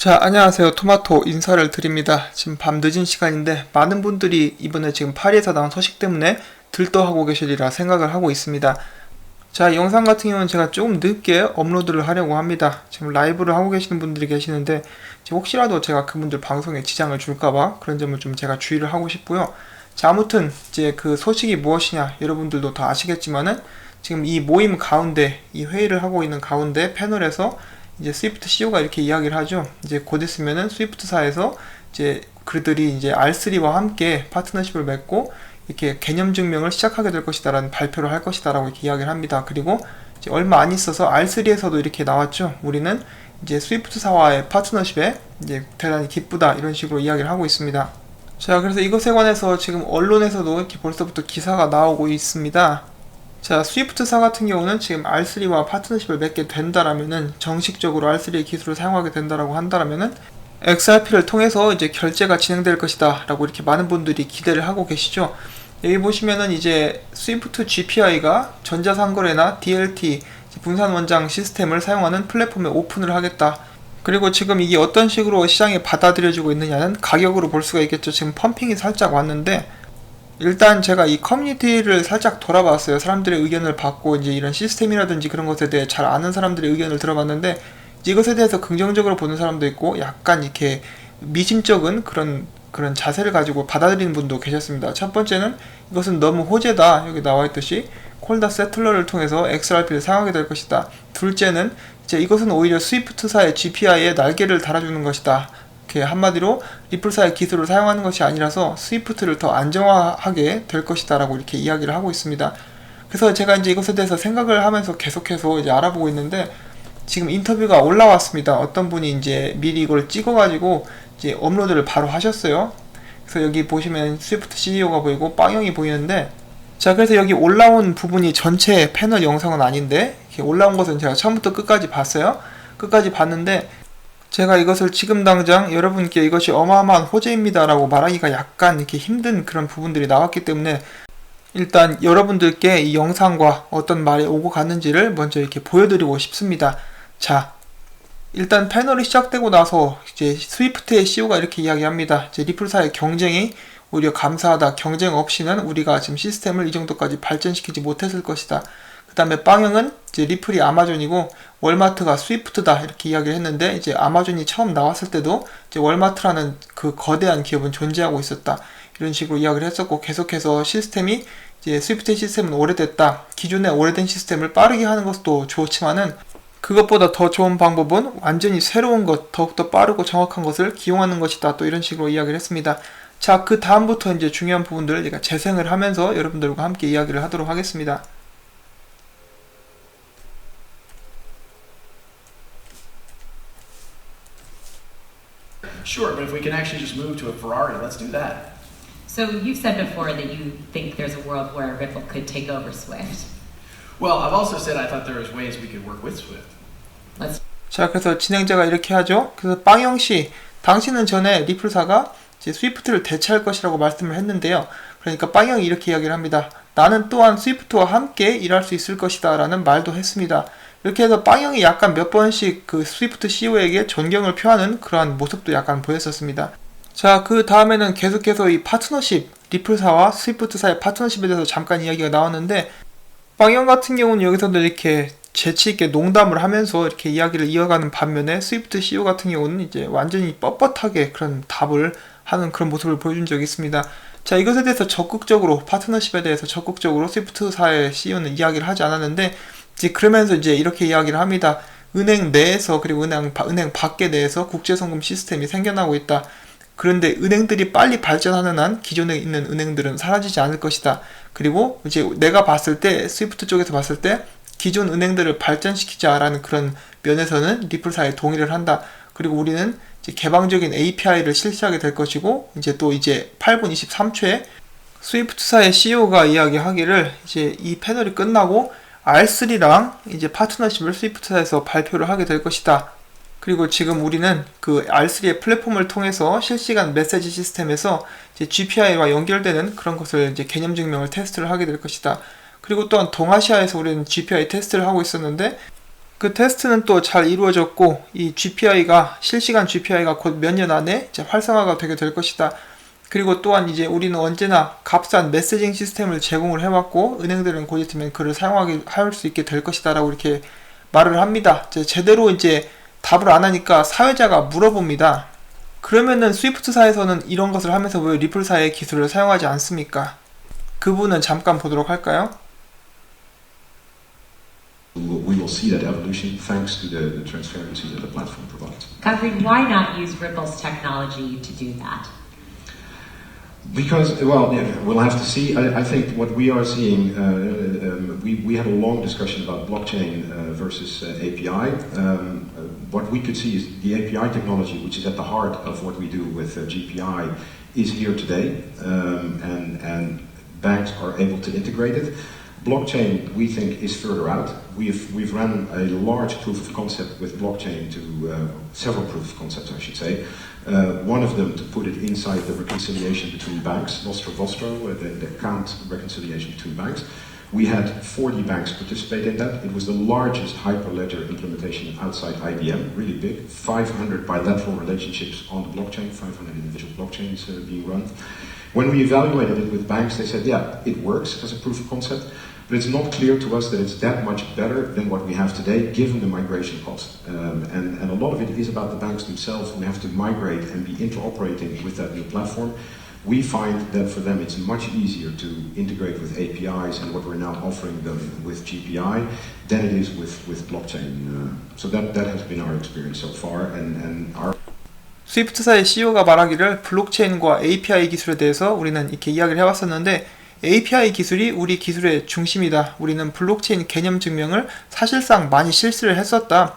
자, 안녕하세요. 토마토 인사를 드립니다. 지금 밤 늦은 시간인데 많은 분들이 이번에 지금 파리에서 나온 소식 때문에 들떠하고 계시리라 생각을 하고 있습니다. 자, 이 영상 같은 경우는 제가 조금 늦게 업로드를 하려고 합니다. 지금 라이브를 하고 계시는 분들이 계시는데 혹시라도 제가 그분들 방송에 지장을 줄까봐 그런 점을 좀 제가 주의를 하고 싶고요. 자, 아무튼 이제 그 소식이 무엇이냐 여러분들도 다 아시겠지만은 지금 이 모임 가운데 이 회의를 하고 있는 가운데 패널에서 이제 스위프트 CEO가 이렇게 이야기를 하죠. 이제 곧 있으면은 스위프트사에서 이제 그들이 이제 R3와 함께 파트너십을 맺고 이렇게 개념 증명을 시작하게 될 것이다라는 발표를 할 것이다라고 이렇게 이야기를 합니다. 그리고 이제 얼마 안 있어서 R3에서도 이렇게 나왔죠. 우리는 이제 스위프트사와의 파트너십에 이제 대단히 기쁘다 이런 식으로 이야기를 하고 있습니다. 자, 그래서 이것에 관해서 지금 언론에서도 이렇게 벌써부터 기사가 나오고 있습니다. 자, 스위프트사 같은 경우는 지금 R3와 파트너십을 맺게 된다라면은 정식적으로 R3의 기술을 사용하게 된다라고 한다라면은 XRP를 통해서 이제 결제가 진행될 것이다라고 이렇게 많은 분들이 기대를 하고 계시죠. 여기 보시면은 이제 스위프트 GPI가 전자상거래나 DLT 분산 원장 시스템을 사용하는 플랫폼에 오픈을 하겠다. 그리고 지금 이게 어떤 식으로 시장에 받아들여지고 있느냐는 가격으로 볼 수가 있겠죠. 지금 펌핑이 살짝 왔는데 일단 제가 이 커뮤니티를 살짝 돌아봤어요. 사람들의 의견을 받고 이제 이런 시스템이라든지 그런 것에 대해 잘 아는 사람들의 의견을 들어봤는데 이것에 대해서 긍정적으로 보는 사람도 있고 약간 이렇게 미심쩍은 그런 그런 자세를 가지고 받아들이는 분도 계셨습니다. 첫 번째는 이것은 너무 호재다. 여기 나와 있듯이 콜다 세틀러를 통해서 XRP를 사용하게 될 것이다. 둘째는 이제 이것은 오히려 스위프트사의 GPI에 날개를 달아주는 것이다. 이렇게 한마디로 리플사의 기술을 사용하는 것이 아니라서 스위프트를 더 안정화하게 될 것이다라고 이렇게 이야기를 하고 있습니다. 그래서 제가 이제 이것에 대해서 생각을 하면서 계속해서 이제 알아보고 있는데 지금 인터뷰가 올라왔습니다. 어떤 분이 이제 미리 이걸 찍어가지고 이제 업로드를 바로 하셨어요. 그래서 여기 보시면 스위프트 CEO가 보이고 빵형이 보이는데 자 그래서 여기 올라온 부분이 전체 패널 영상은 아닌데 올라온 것은 제가 처음부터 끝까지 봤어요. 끝까지 봤는데 제가 이것을 지금 당장 여러분께 이것이 어마어마한 호재입니다라고 말하기가 약간 이렇게 힘든 그런 부분들이 나왔기 때문에 일단 여러분들께 이 영상과 어떤 말이 오고 갔는지를 먼저 이렇게 보여드리고 싶습니다. 자, 일단 패널이 시작되고 나서 이제 스위프트의 CEO가 이렇게 이야기합니다. 이제 리플사의 경쟁이 오히려 감사하다. 경쟁 없이는 우리가 지금 시스템을 이 정도까지 발전시키지 못했을 것이다. 그 다음에 빵형은 이제 리플이 아마존이고 월마트가 스위프트다 이렇게 이야기를 했는데 이제 아마존이 처음 나왔을 때도 이제 월마트라는 그 거대한 기업은 존재하고 있었다. 이런 식으로 이야기를 했었고 계속해서 시스템이 이제 스위프트 시스템은 오래됐다. 기존의 오래된 시스템을 빠르게 하는 것도 좋지만은 그것보다 더 좋은 방법은 완전히 새로운 것 더욱더 빠르고 정확한 것을 기용하는 것이다. 또 이런 식으로 이야기를 했습니다. 자 그 다음부터 이제 중요한 부분들을 제가 재생을 하면서 여러분들과 함께 이야기를 하도록 하겠습니다 Sure, but if we can actually just move to a Ferrari, let's do that. So you've said before that you think there's a world where Ripple could take over Swift. Well, I've also said I thought there was ways we could work with Swift. Let's 자, 그래서 진행자가 이렇게 하죠. 그래서 빵영 씨, 당신은 전에 리플사가 이제 스위프트를 대체할 것이라고 말씀을 했는데요. 그러니까 빵영이 이렇게 이야기를 합니다. 나는 또한 스위프트와 함께 일할 수 있을 것이다 라는 말도 했습니다. 이렇게 해서 빵영이 약간 몇 번씩 그 스위프트 CEO에게 존경을 표하는 그러한 모습도 약간 보였었습니다. 자, 그 다음에는 계속해서 이 파트너십, 리플사와 스위프트사의 파트너십에 대해서 잠깐 이야기가 나왔는데, 빵영 같은 경우는 여기서도 이렇게 재치있게 농담을 하면서 이렇게 이야기를 이어가는 반면에 스위프트 CEO 같은 경우는 이제 완전히 뻣뻣하게 그런 답을 하는 그런 모습을 보여준 적이 있습니다. 자, 이것에 대해서 적극적으로, 파트너십에 대해서 적극적으로 스위프트사의 CEO는 이야기를 하지 않았는데, 그러면서 이제 이렇게 이야기를 합니다. 은행 내에서 그리고 은행, 바- 은행 밖에 내에서 국제송금 시스템이 생겨나고 있다. 그런데 은행들이 빨리 발전하는 한 기존에 있는 은행들은 사라지지 않을 것이다. 그리고 이제 내가 봤을 때 스위프트 쪽에서 봤을 때 기존 은행들을 발전시키자라는 그런 면에서는 리플사에 동의를 한다. 그리고 우리는 개방적인 API를 실시하게 될 것이고 이제 또 이제 8분 23초에 스위프트사의 CEO가 이야기하기를 이제 이 패널이 끝나고 R3랑 이제 파트너십을 스위프트사에서 발표를 하게 될 것이다. 그리고 지금 우리는 그 R3의 플랫폼을 통해서 실시간 메시지 시스템에서 GPI와 연결되는 그런 것을 이제 개념 증명을 테스트를 하게 될 것이다. 그리고 또한 동아시아에서 우리는 GPI 테스트를 하고 있었는데 그 테스트는 또 잘 이루어졌고 이 GPI가 실시간 GPI가 곧 몇 년 안에 활성화가 되게 될 것이다. 그리고 또한 이제 우리는 언제나 값싼 메시징 시스템을 제공을 해왔고 은행들은 곧 있으면 그를 사용하게 할 수 있게 될 것이다라고 이렇게 말을 합니다. 이제 제대로 이제 답을 안 하니까 사회자가 물어봅니다. 그러면은 스위프트사에서는 이런 것을 하면서 왜 리플사의 기술을 사용하지 않습니까? 그 부분은 잠깐 보도록 할까요? We will- see that evolution thanks to the, the transparency that the platform provides. Godfrey, why not use Ripple's technology to do that? Because, well, yeah, we'll have to see. I, I think what we are seeing, uh, um, we, we had a long discussion about blockchain uh, versus uh, API. Um, uh, what we could see is the API technology, which is at the heart of what we do with uh, GPI, is here today, um, and, and banks are able to integrate it. Blockchain, we think, is further out. We've, we've run a large proof of concept with blockchain to uh, several proof of concepts, I should say. Uh, one of them to put it inside the reconciliation between banks, Nostro Vostro, uh, the, the account reconciliation between banks. We had 40 banks participate in that. It was the largest hyperledger implementation outside IBM, really big. 500 bilateral relationships on the blockchain, 500 individual blockchains uh, being run. When we evaluated it with banks, they said, yeah, it works as a proof of concept, but it's not clear to us that it's that much better than what we have today, given the migration cost. Um, and, and a lot of it is about the banks themselves who have to migrate and be interoperating with that new platform. We find that for them it's much easier to integrate with APIs and what we're now offering them with GPI than it is with, with blockchain. Uh, so that, that has been our experience so far, and, and our 스위프트사의 CEO가 말하기를 블록체인과 API 기술에 대해서 우리는 이렇게 이야기를 해왔었는데 API 기술이 우리 기술의 중심이다. 우리는 블록체인 개념 증명을 사실상 많이 실시를 했었다.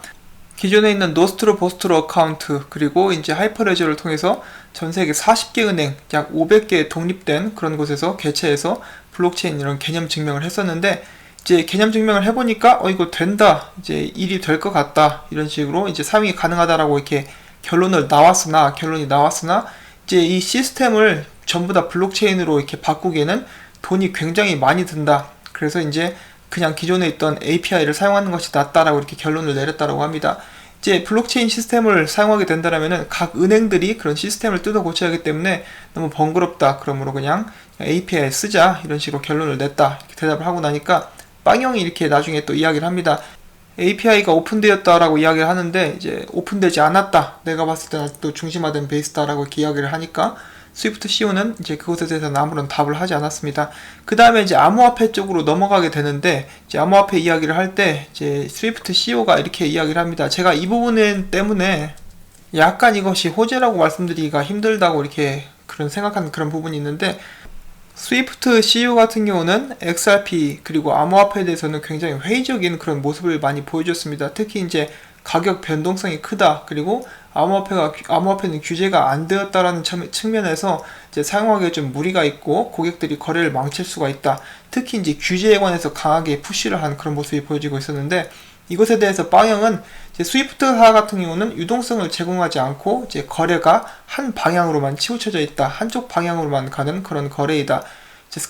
기존에 있는 노스트로 보스트로 어카운트 그리고 이제 하이퍼레저를 통해서 전 세계 40개 은행 약 500개 독립된 그런 곳에서 개최해서 블록체인 이런 개념 증명을 했었는데 이제 개념 증명을 해보니까 어 이거 된다 이제 일이 될 것 같다 이런 식으로 이제 사용이 가능하다라고 이렇게 결론을 나왔으나 결론이 나왔으나 이제 이 시스템을 전부 다 블록체인으로 이렇게 바꾸기에는 돈이 굉장히 많이 든다. 그래서 이제 그냥 기존에 있던 API를 사용하는 것이 낫다라고 이렇게 결론을 내렸다라고 합니다. 이제 블록체인 시스템을 사용하게 된다라면은 각 은행들이 그런 시스템을 뜯어 고쳐야 하기 때문에 너무 번거롭다. 그러므로 그냥 API 쓰자 이런 식으로 결론을 냈다. 이렇게 대답을 하고 나니까 빵형이 이렇게 나중에 또 이야기를 합니다. API가 오픈되었다라고 이야기를 하는데 이제 오픈되지 않았다. 내가 봤을 때는 아직도 중심화된 베이스다라고 이야기를 하니까 스위프트 CEO는 이제 그것에 대해서는 아무런 답을 하지 않았습니다. 그 다음에 이제 암호화폐 쪽으로 넘어가게 되는데 이제 암호화폐 이야기를 할 때 이제 스위프트 CEO가 이렇게 이야기를 합니다. 제가 이 부분 때문에 약간 이것이 호재라고 말씀드리기가 힘들다고 이렇게 그런 생각하는 그런 부분이 있는데 스위프트 CEO 같은 경우는 XRP 그리고 암호화폐에 대해서는 굉장히 회의적인 그런 모습을 많이 보여줬습니다. 특히 이제 가격 변동성이 크다 그리고 암호화폐가 암호화폐는 규제가 안 되었다라는 참- 측면에서 이제 사용하기에 좀 무리가 있고 고객들이 거래를 망칠 수가 있다. 특히 이제 규제에 관해서 강하게 푸시를 한 그런 모습이 보여지고 있었는데 이것에 대해서 빵형은 이제 스위프트사 같은 경우는 유동성을 제공하지 않고 이제 거래가 한 방향으로만 치우쳐져 있다. 한쪽 방향으로만 가는 그런 거래이다.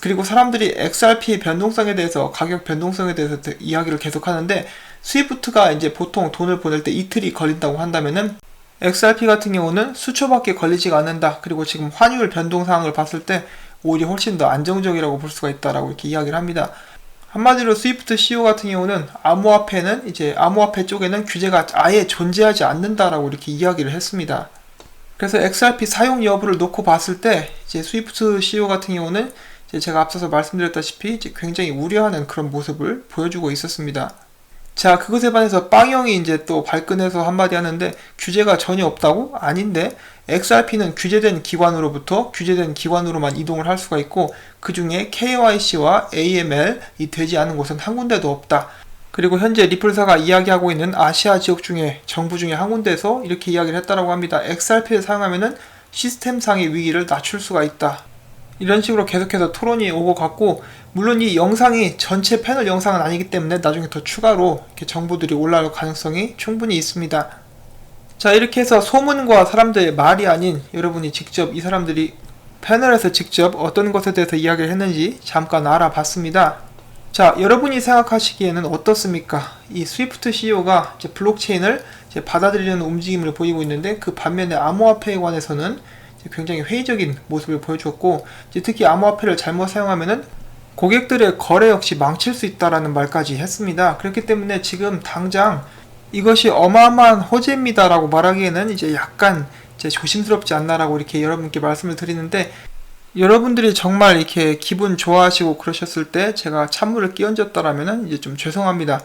그리고 사람들이 XRP 변동성에 대해서 가격 변동성에 대해서 되- 이야기를 계속 하는데 스위프트가 이제 보통 돈을 보낼 때 이틀이 걸린다고 한다면은 XRP 같은 경우는 수초밖에 걸리지가 않는다. 그리고 지금 환율 변동 상황을 봤을 때 오히려 훨씬 더 안정적이라고 볼 수가 있다라고 이렇게 이야기를 합니다. 한마디로 스위프트 CEO 같은 경우는 암호화폐는 이제 암호화폐 쪽에는 규제가 아예 존재하지 않는다라고 이렇게 이야기를 했습니다. 그래서 XRP 사용 여부를 놓고 봤을 때 이제 스위프트 CEO 같은 경우는 제가 앞서서 말씀드렸다시피 굉장히 우려하는 그런 모습을 보여주고 있었습니다. 자, 그것에 반해서 빵형이 이제 또 발끈해서 한마디 하는데 규제가 전혀 없다고? 아닌데 XRP는 규제된 기관으로부터 규제된 기관으로만 이동을 할 수가 있고 그 중에 KYC와 AML이 되지 않은 곳은 한 군데도 없다. 그리고 현재 리플사가 이야기하고 있는 아시아 지역 중에 정부 중에 한 군데에서 이렇게 이야기를 했다라고 합니다. XRP를 사용하면은 시스템상의 위기를 낮출 수가 있다. 이런 식으로 계속해서 토론이 오고 갔고 물론 이 영상이 전체 패널 영상은 아니기 때문에 나중에 더 추가로 이렇게 정보들이 올라올 가능성이 충분히 있습니다. 자 이렇게 해서 소문과 사람들의 말이 아닌 여러분이 직접 이 사람들이 패널에서 직접 어떤 것에 대해서 이야기를 했는지 잠깐 알아봤습니다. 자, 여러분이 생각하시기에는 어떻습니까? 이 스위프트 CEO가 이제 블록체인을 이제 받아들이려는 움직임을 보이고 있는데 그 반면에 암호화폐에 관해서는 굉장히 회의적인 모습을 보여주었고 특히 암호화폐를 잘못 사용하면은 고객들의 거래 역시 망칠 수 있다라는 말까지 했습니다. 그렇기 때문에 지금 당장 이것이 어마어마한 호재입니다라고 말하기에는 이제 약간 이제 조심스럽지 않나라고 이렇게 여러분께 말씀을 드리는데 여러분들이 정말 이렇게 기분 좋아하시고 그러셨을 때 제가 찬물을 끼얹었다라면 이제 좀 죄송합니다.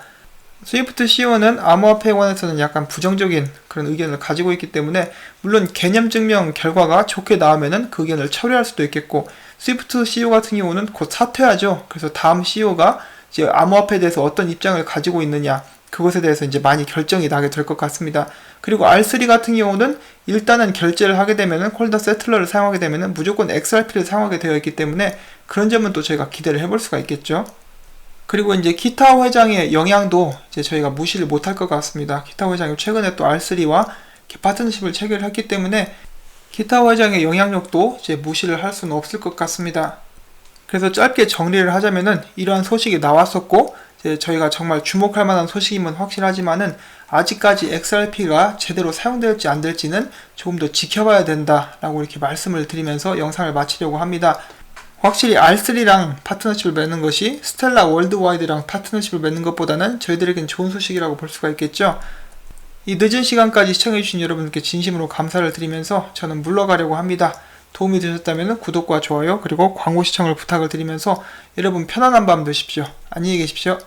스위프트 CEO는 암호화폐에 관해서는 약간 부정적인 그런 의견을 가지고 있기 때문에 물론 개념 증명 결과가 좋게 나오면은 그 의견을 처리할 수도 있겠고 스위프트 CEO 같은 경우는 곧 사퇴하죠. 그래서 다음 CEO가 이제 암호화폐에 대해서 어떤 입장을 가지고 있느냐 그것에 대해서 이제 많이 결정이 나게 될 것 같습니다. 그리고 R3 같은 경우는 일단은 결제를 하게 되면은 콜더 세틀러를 사용하게 되면은 무조건 XRP를 사용하게 되어 있기 때문에 그런 점은 또 저희가 기대를 해볼 수가 있겠죠. 그리고 이제 기타 회장의 영향도 이제 저희가 무시를 못할 것 같습니다. 기타 회장이 최근에 또 R3와 파트너십을 체결했기 때문에 기타 회장의 영향력도 이제 무시를 할 수는 없을 것 같습니다. 그래서 짧게 정리를 하자면은 이러한 소식이 나왔었고 저희가 정말 주목할 만한 소식임은 확실하지만은 아직까지 XRP가 제대로 사용될지 안 될지는 조금 더 지켜봐야 된다라고 이렇게 말씀을 드리면서 영상을 마치려고 합니다. 확실히 R3랑 파트너십을 맺는 것이 스텔라 월드와이드랑 파트너십을 맺는 것보다는 저희들에겐 좋은 소식이라고 볼 수가 있겠죠. 이 늦은 시간까지 시청해주신 여러분께 진심으로 감사를 드리면서 저는 물러가려고 합니다. 도움이 되셨다면 구독과 좋아요 그리고 광고 시청을 부탁을 드리면서 여러분 편안한 밤 되십시오. 안녕히 계십시오.